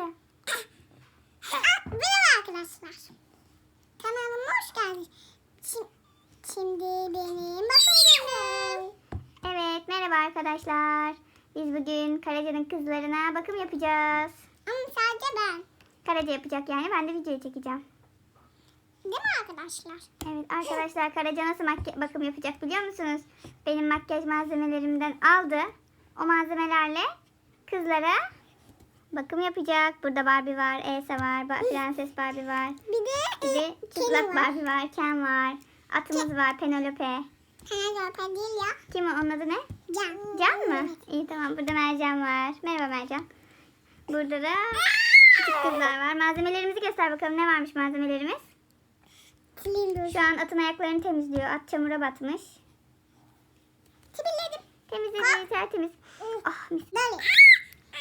Aa, Merhaba arkadaşlar. Kanalıma hoş geldiniz. Şimdi, şimdi benim bakım günüm. Evet merhaba arkadaşlar. Biz bugün Karaca'nın kızlarına bakım yapacağız. Ama sadece ben. Karaca yapacak yani ben de video çekeceğim. Değil mi arkadaşlar? Evet arkadaşlar Karaca nasıl makya- bakım yapacak biliyor musunuz? Benim makyaj malzemelerimden aldı. O malzemelerle kızlara bakım yapacak. Burada Barbie var, Elsa var, Ba- Prenses Barbie var. Bir de, Bir de e, çıplak var. Barbie var, Ken var. Atımız var, Penelope. Penelope değil ya. Kim o? Onun adı ne? Can. Can mı? İyi tamam. Burada Mercan var. Merhaba Mercan. Burada da küçük kızlar var. Malzemelerimizi göster bakalım. Ne varmış malzemelerimiz? Silindir. Şu an atın ayaklarını temizliyor. At çamura batmış. Sibiledim. Temizledi tertemiz. Ah mis. Böyle.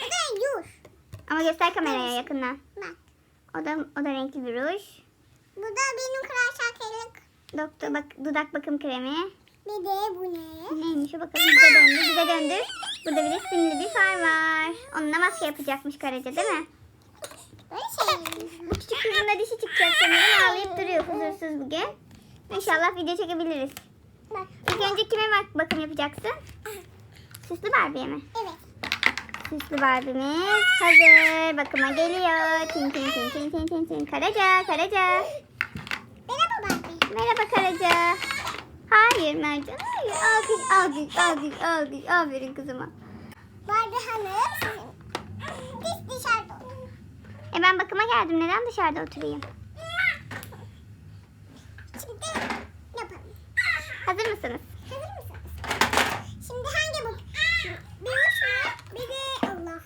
Bu da yuş. Ama göster kameraya yakından. Bak. O da, o da renkli bir ruj. Bu da benim kral şarkılık. Doktor bak, dudak bakım kremi. Bir de bu ne? Neymiş o bakalım. Bize döndür. Bize döndür. Burada bir de simli bir far var. Onunla maske yapacakmış Karaca değil mi? Böyle şey. Bu küçük kızın da dişi çıkacak sanırım. Ağlayıp duruyor huzursuz bugün. İnşallah video çekebiliriz. Bak. İlk önce kime bak bakım yapacaksın? Süslü Barbie'ye mi? Evet. Süslü Barbie'miz hazır. Bakıma geliyor. Tin tin tin tin tin tin tin. Karaca, Karaca. Merhaba Barbie. Merhaba Karaca. Hayır Mercan, hayır. Alkış, alkış, alkış, alkış. Aferin kızıma. Barbie hanım. Biz dışarıda. E ben bakıma geldim. Neden dışarıda oturayım? Şimdi yapalım. Hazır mısınız? Hazır mısınız? Şimdi hangi bu? Bir uç mu? Bir de Allah.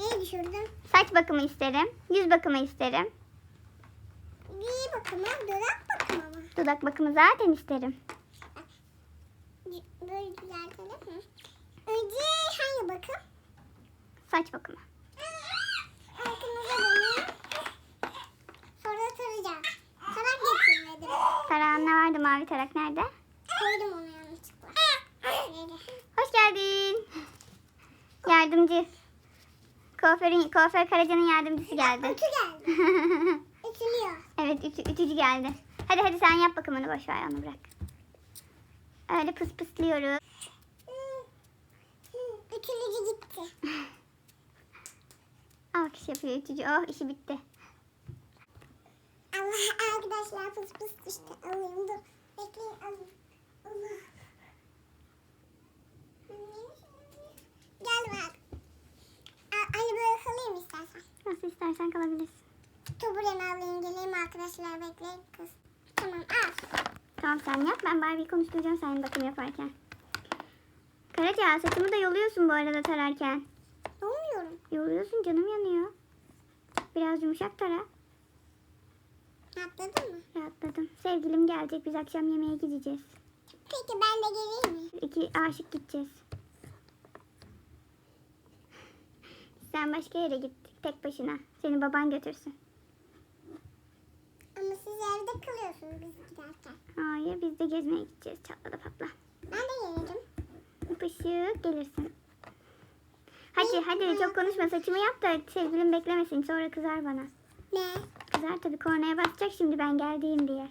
Neyi düşürdüm? Saç bakımı isterim. Yüz bakımı isterim. Bir bakımı, dudak bakımı mı? Dudak bakımı zaten isterim. Böyle düzeltelim mi? Önce hangi bakım? Saç bakımı. Sonra tarayacağım. Tarak getirmedim. Tarağın ne vardı mavi tarak nerede? Koydum onu yanlışlıkla. Hoş geldin. Yardımcı. Kuaförün, kuaför Karaca'nın yardımcısı geldi. Ütü geldi. Ütülüyor. evet ütü, ütücü geldi. Hadi hadi sen yap bakımını boş ver onu bırak. Öyle pıs pıslıyoruz. Ütülücü gitti. Alkış yapıyor ütücü. Oh işi bitti. Allah arkadaşlar pıs pıs düştü. Alayım dur. Bekleyin alayım. Allah. Gel bak. A- böyle kalayım istersen. Nasıl istersen kalabilirsin. Tuburen alayım geleyim arkadaşlar bekleyin kız. Tamam al. Tamam sen yap ben Barbie'yi konuşturacağım senin bakım yaparken. Karaca saçımı da yoluyorsun bu arada tararken. Olmuyorum. Yoluyorsun canım yanıyor. Biraz yumuşak tara. Atladın mı? Rahatladım. Sevgilim gelecek biz akşam yemeğe gideceğiz. Peki ben de geleyim mi? İki aşık gideceğiz. Sen başka yere git tek başına. Seni baban götürsün. Ama siz evde kalıyorsunuz biz giderken. Hayır biz de gezmeye gideceğiz çatlada patla. Ben de gelirim. Pışık gelirsin. Hadi hadi çok konuşma saçımı yap da sevgilim beklemesin sonra kızar bana. Ne? Kızar tabii kornaya basacak şimdi ben geldiğim diye.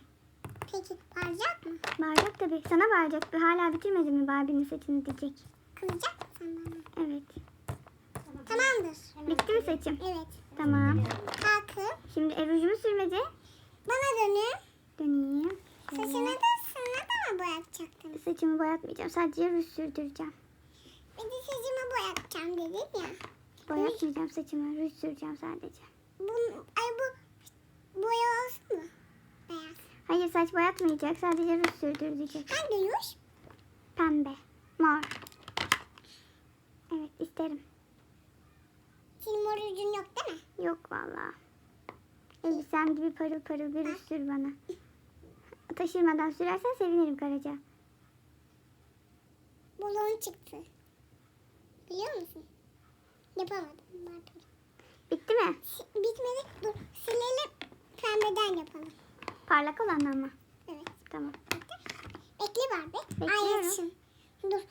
Peki bağıracak mı? Bağıracak tabii. Sana bağıracak. Hala bitirmedin mi Barbie'nin saçını diyecek. Kızacak mısın bana? Evet. Tamamdır. Bitti mi saçım? Evet. Tamam. Kalkın. Şimdi e, rujumu sürmedi. Bana dönün. Döneyim. Saçını da sana da mı boyatacaktınız? Saçımı boyatmayacağım. Sadece ruj sürdüreceğim. Bir de saçımı boyatacağım dedim ya. Boyatmayacağım saçımı. Ruj süreceğim sadece. Bu, ay bu boya olsun mu? Beyaz. Hayır saç boyatmayacak. Sadece ruj sürdürecek. Hangi yuş? Pembe. Mor. Evet isterim. Senin mor ucun yok değil mi? Yok valla. Elbisem gibi parıl parıl bir sür bana. Taşırmadan sürersen sevinirim Karaca. Balon çıktı. Biliyor musun? Yapamadım. Pardon. Bitti mi? Bitmedi. Dur. Silelim. Pembeden yapalım. Parlak olanla mı? Evet. Tamam. Bekle Barbie. Bekliyorum. Ay. Dur.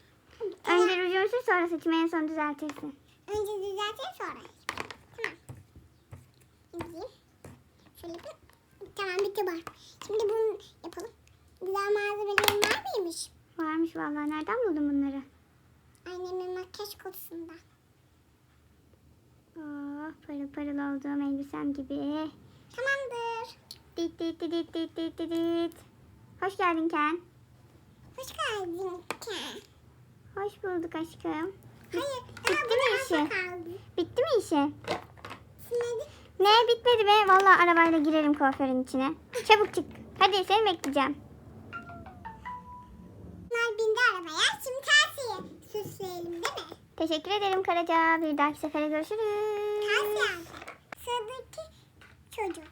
Önce rujumu sür sonra saçımı en son düzeltirsin. Önce düzelteyim sonra. Tamam. Şimdi şöyle bir. Tamam bitti var. Şimdi bunu yapalım. Güzel malzemelerim var mıymış? Varmış vallahi. Nereden buldun bunları? Annemin makyaj kutusunda. Ah, oh parıl parıl olduğum elbisem gibi. Tamamdır. Dit dit dit dit dit dit dit dit. Hoş geldin Ken. Hoş geldin Ken. Hoş bulduk aşkım. Hayır, Bitti mi işi? Bitti mi işi? Ne bitmedi be. Vallahi arabayla girerim kuaförün içine. Çabuk çık. Hadi seni bekleyeceğim. Bunlar bindi arabaya. Şimdi tersiye süsleyelim değil mi? Teşekkür ederim Karaca. Bir dahaki sefere görüşürüz. Ters yani. Sıradaki çocuk.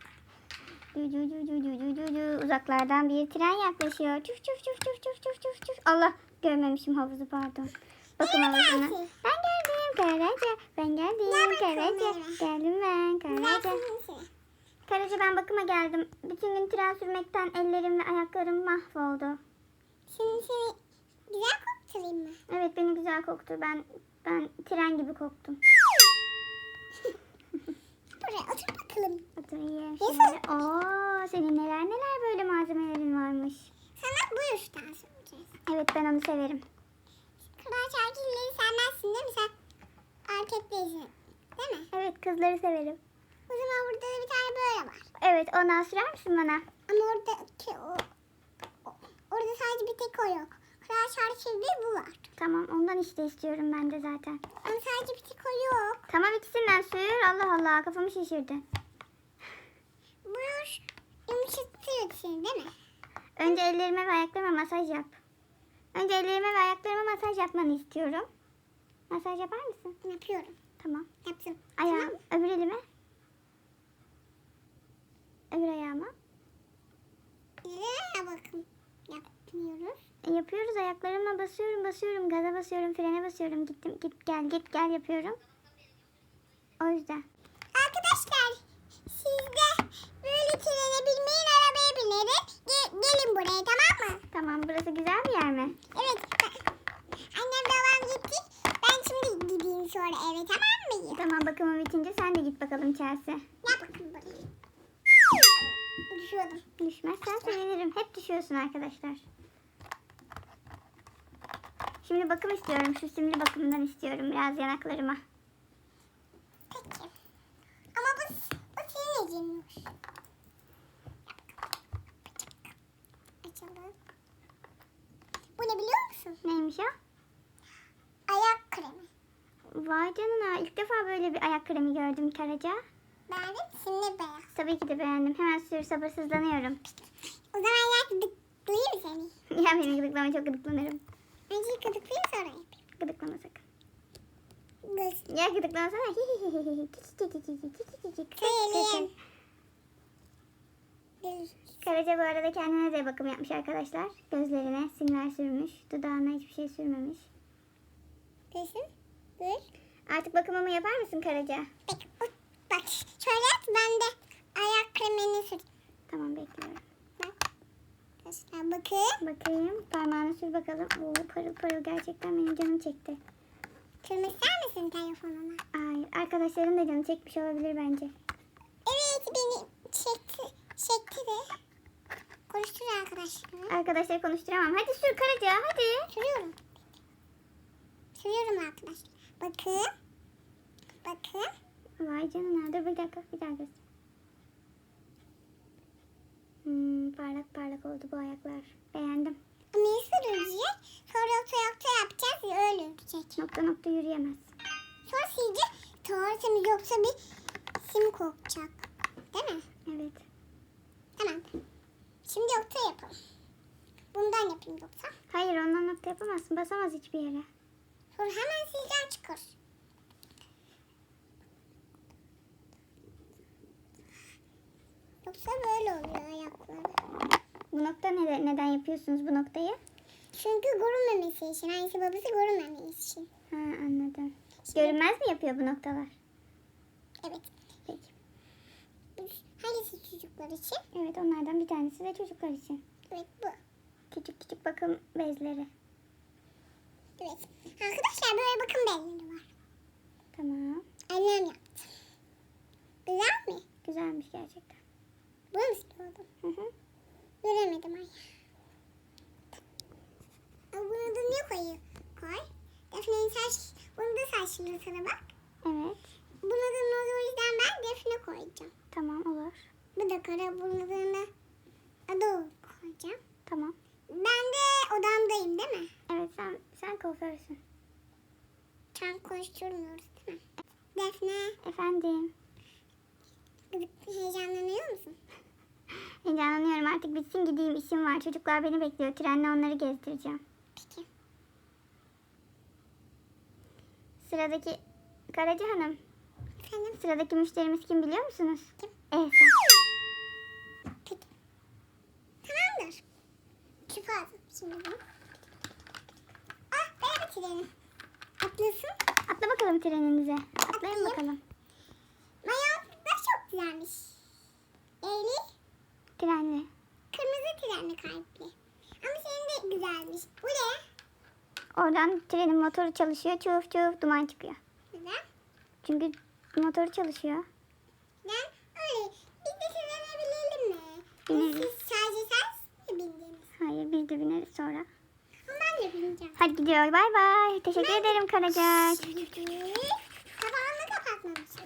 Du du du du du du du du. Uzaklardan bir tren yaklaşıyor. Çuf çuf çuf çuf çuf çuf çuf çuf. Allah görmemişim havuzu pardon. Bakın gelsin? Ben geldim Karaca. Ben geldim Karaca. Geldim ben Karaca. Karaca ben bakıma geldim. Bütün gün tren sürmekten ellerim ve ayaklarım mahvoldu. Şimdi seni güzel kokturayım mı? Evet beni güzel koktu. Ben ben tren gibi koktum. Buraya otur bakalım. Oturayım şimdi. Oo, senin neler neler böyle malzemelerin varmış. Sana bu yüzden söyleyeceğiz. Evet ben onu severim. Kral şarkıları sevmezsin değil mi sen? Erkeklerin. Değil mi? Evet kızları severim. O zaman burada da bir tane böyle var. Evet ondan sürer misin bana? Ama oradaki o, o- orada sadece bir tek o yok. Kral şarkıları bu var. Tamam ondan işte istiyorum ben de zaten. Ama sadece bir tek o yok. Tamam ikisinden sür. Allah Allah kafamı şişirdi. Bu yumuşatıyor seni değil mi? Önce ellerime ve ayaklarıma masaj yap. Önce ellerime ve ayaklarıma masaj yapmanı istiyorum. Masaj yapar mısın? Yapıyorum. Tamam. Yaptım. Ayağım, Tamam öbür elime. Öbür ayağıma. Nereye bakın. Yapmıyoruz. E, yapıyoruz ayaklarımla basıyorum basıyorum gaza basıyorum frene basıyorum gittim git gel git gel yapıyorum. O yüzden. Arkadaşlar siz de böyle trene binmeyin arabaya binerim. Ge- gelin buraya tamam mı? Tamam burası güzel bir yer mi? Evet. Annem babam gitti. Ben şimdi gideyim sonra eve tamam mı? Tamam bakımı bitince sen de git bakalım Chelsea. Gel bakın buraya. Düşüyordum. Düşmezsen sevinirim. Hep düşüyorsun arkadaşlar. Şimdi bakım istiyorum. Şu simli bakımdan istiyorum biraz yanaklarıma. Peki. Ama bu, bu senin elinmiş. Açalım. Bu ne musun? Neymiş o? Ayak kremi. Vay canına ilk defa böyle bir ayak kremi gördüm Karaca. Beğendin mi? Simli beyaz. Tabii ki de beğendim. Hemen sür sabırsızlanıyorum. O zaman ayak gıdıklayayım seni? ya beni gıdıklama çok gıdıklanırım. Önce gıdıklayayım sonra yapayım. Gıdıklama sakın. Göz. Ya. Söyleyeyim. Göz. Karaca bu arada kendine de bakım yapmış arkadaşlar. Gözlerine simler sürmüş. Dudağına hiçbir şey sürmemiş. Gözüm. Göz. Artık bakımımı yapar mısın Karaca? Peki. Bak şöyle yap ben de ayak kremini süreyim. Tamam bekliyorum. Bak. Göster bakın. Bakayım parmağını sür bakalım. Oo parıl parıl gerçekten benim canım çekti. İster misin telefonuna? Hayır arkadaşların da canı çekmiş olabilir bence. Evet beni çekti, çekti de. Konuştur arkadaşlar. Arkadaşları konuşturamam. Hadi sür Karaca hadi. Sürüyorum. Sürüyorum arkadaşlar. Bakın. Bakın. Vay canına dur bir dakika bir göster. Hmm, parlak parlak oldu bu ayaklar. Beğendim. Nasıl yürüyecek? Sonra yoksa yoksa yapacağız ya öyle yürüyecek. Nokta nokta yürüyemez. Sonra sileceğiz. Tuvaletimiz yoksa bir sim kokacak. Değil mi? Evet. Tamam. Şimdi yoksa yapalım. Bundan yapayım yoksa. Hayır ondan nokta yapamazsın. Basamaz hiçbir yere. Sonra hemen sileceğim çıkar. Yoksa böyle oluyor ayakları. Bu nokta neden, neden yapıyorsunuz bu noktayı? Çünkü görünmemesi için. Annesi babası görünmemesi için. Ha anladım. Görünmez mi yapıyor bu noktalar? Evet. Hangisi çocuklar için? Evet onlardan bir tanesi de çocuklar için. Evet bu. Küçük küçük bakım bezleri. Evet. Arkadaşlar böyle bakın belleri var. Tamam. Annem yaptı. Güzel mi? Güzelmiş gerçekten. Bunu mu istiyordun? Hı hı. Göremedim ay. Bunu da ne koyuyor? Koy. Defne'nin saç, bunu da saçlı sana bak. Evet. Noz o yüzden ben Defne koyacağım. Tamam olur. Bu da kara da adı koyacağım. Tamam. Ben de odamdayım değil mi? Evet sen sen kuaförsün. Tam koşturmuyoruz değil mi? Defne, Efendim. heyecanlanıyor musun? Heyecanlanıyorum artık bitsin gideyim işim var. Çocuklar beni bekliyor. Trenle onları gezdireceğim. Peki. Sıradaki Karaca Hanım. Efendim? Sıradaki müşterimiz kim biliyor musunuz? Kim? Ehsan. Peki. Tamamdır. Küpe aldım şimdi bunu. Ah ben bitirelim. Atlasın. Atla bakalım treninize. Atlayın Atlayayım. bakalım. Mayon da çok güzelmiş. Eğri, Trenle. kırmızı trenli kalpli. Ama senin de güzelmiş. Bu ne? Oradan trenin motoru çalışıyor. Çuf çuf duman çıkıyor. Neden? Çünkü motoru çalışıyor. Ben öyle. Biz de trene binelim mi? Bineriz. Siz sadece sen mi bindiniz? Hayır biz de bineriz sonra. Ben de bineceğim. Hadi gidiyor. Bay bay. Teşekkür ederim Karaca. Şimdi kapağını kapatmamışız.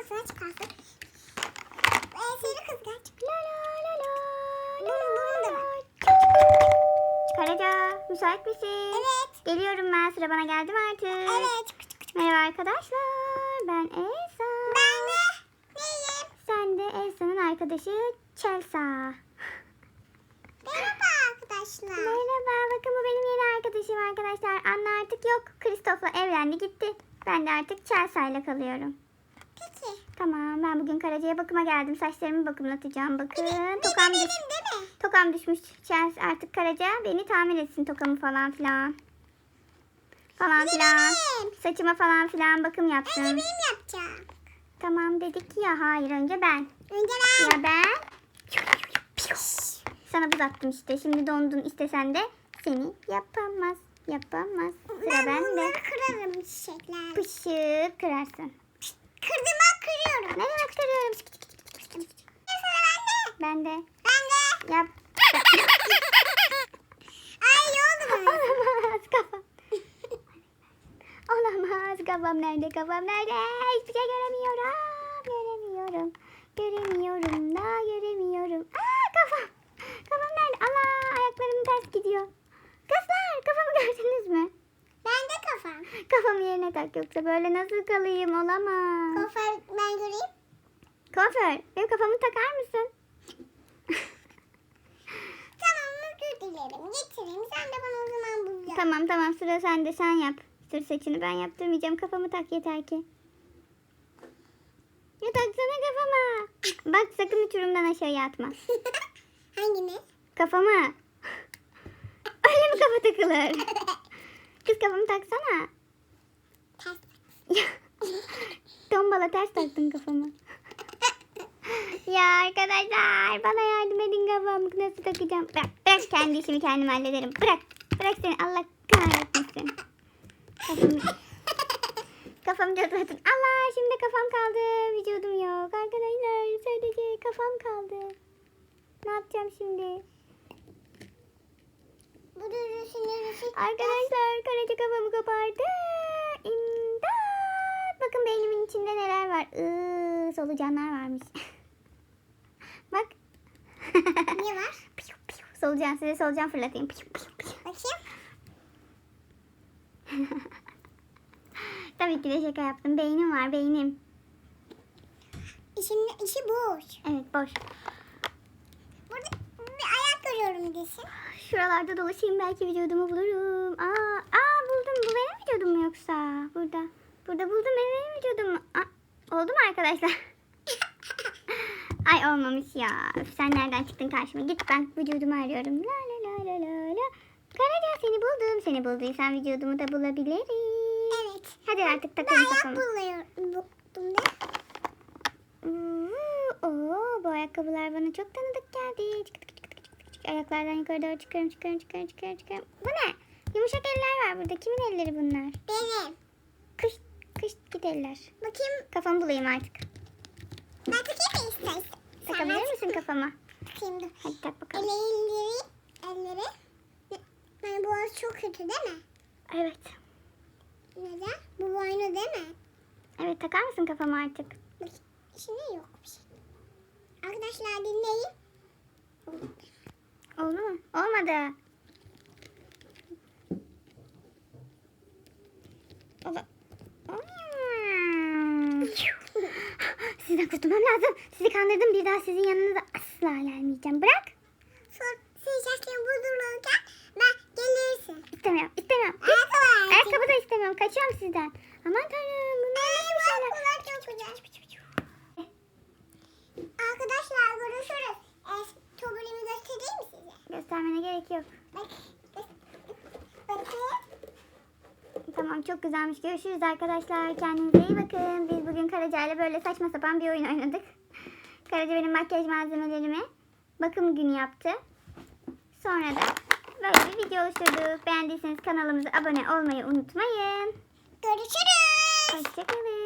Aslında çıkarsın. Ee, seri kızlar. La la la la. Bunun, bunun da var. Karaca müsait misin? Evet. Geliyorum ben. Sıra bana geldi mi artık? Evet. Merhaba arkadaşlar. Ben Elsa. Ben de neyim? Sen de Elsa'nın arkadaşı Chelsea. Merhaba arkadaşlar. Merhaba. Bakın bu benim yeni arkadaşım arkadaşlar. Anne artık yok. Christoph'la evlendi gitti. Ben de artık Chelsea ile kalıyorum. Peki. Tamam ben bugün Karaca'ya bakıma geldim. Saçlarımı bakımlatacağım. Bakın Bir de tokam, benim düş değil mi? tokam düşmüş. Chelsea artık Karaca beni tamir etsin tokamı falan filan. Falan Bir filan. benim. Saçıma falan filan bakım Önce yapsın. benim yapacağım. Tamam dedik ya hayır önce ben. Önce ben. Ya ben sana buz attım işte. Şimdi dondun istesen de seni yapamaz. Yapamaz. Sıra ben bende. bunları kırarım çiçekler. Pışık kırarsın. Kırdım bak kırıyorum. Ne demek kırıyorum? Sıra bende. Ben de. Ben de. Yap. Ay oldu bana? Olamaz kafam. Olamaz kafam nerede kafam nerede? Hiçbir şey göremiyorum. Göremiyorum. Göremiyorum da göremiyorum. Aa kafam. Kafam nerede? Allah ayaklarım ters gidiyor. Kızlar kafamı gördünüz mü? Ben de kafam. Kafamı yerine tak yoksa böyle nasıl kalayım olamaz. Kuaför ben göreyim. Kuaför benim kafamı takar mısın? Tamam özür dilerim. Getireyim. Sen de bana o zaman bul yap. Tamam tamam sıra sende sen yap. Sür saçını ben yaptırmayacağım kafamı tak yeter ki. Ya taksana kafama. Bak sakın uçurumdan aşağıya atma. Hangini? Kafama. Öyle mi kafa takılır? Kız kafamı taksana. Tombala ters taktın kafama. ya arkadaşlar bana yardım edin kafamı nasıl takacağım. Bırak, bırak kendi işimi kendim hallederim. Bırak. Bırak seni Allah kahretmesin. Kafamı çatlatın. Allah şimdi kafam kaldı. Vücudum yok. Arkadaşlar sadece kafam kaldı. Ne yapacağım şimdi? Arkadaşlar karaca kafamı kopardı. İmdat. Bakın beynimin içinde neler var. Iıı, solucanlar varmış. Bak. Ne var? Piyu, piyu. Solucan size solucan fırlatayım. Piyu, piyu, piyu. Bakayım. Tabii ki de şaka yaptım. Beynim var beynim. İçinde, içi boş. Evet boş. Burada bir ayak görüyorum desin. Şuralarda dolaşayım belki vücudumu bulurum. Aa, aa buldum. Bu benim vücudum mu yoksa? Burada. Burada buldum benim vücudum? Aa, oldu mu arkadaşlar? Ay olmamış ya. Öf, sen nereden çıktın karşıma? Git ben vücudumu arıyorum. La la la la la la. Karaca seni buldum. Seni bulduysan vücudumu da bulabilirim. Hadi artık takalım ayak kafamı. buluyorum. Buldum da. Oo, oo, bu ayakkabılar bana çok tanıdık geldi. Çık, çık, çık, çık, çık. Ayaklardan yukarı doğru çıkıyorum, çıkıyorum, çıkıyorum, çıkıyorum, çıkıyorum. Bu ne? Yumuşak eller var burada. Kimin elleri bunlar? Benim. Kış, kış git eller. Bakayım. Kafamı bulayım artık. Ben takayım mı istersen? Takabilir misin kafama? Takayım dur. Hadi tak bakalım. Elleri, elleri. Yani bu çok kötü değil mi? Evet. Neden? Bu boynu değil mi? Evet takar mısın kafama artık? Bak içinde yok bir şey. Arkadaşlar dinleyin. Oldu mu? Olmadı. Oldu. Sizden kurtulmam lazım. Sizi kandırdım. Bir daha sizin yanınıza asla gelmeyeceğim. Bırak. Sonra senin saçların bozulurken gelirsin. İstemiyorum. İstemiyorum. Ayakkabı Ayakkabı da istemiyorum. Kaçıyorum sizden. Aman tanrım. Bunlar nasıl bir şeyler? Ayakkabılar çok güzel. Arkadaşlar görüşürüz. E, tuvalimi göstereyim mi size? Göstermene gerek yok. Bak. Bakın. Tamam çok güzelmiş. Görüşürüz arkadaşlar. Kendinize iyi bakın. Biz bugün Karaca ile böyle saçma sapan bir oyun oynadık. Karaca benim makyaj malzemelerimi bakım günü yaptı. Sonra da böyle bir video oluşturdu. Beğendiyseniz kanalımıza abone olmayı unutmayın. Görüşürüz. Hoşçakalın.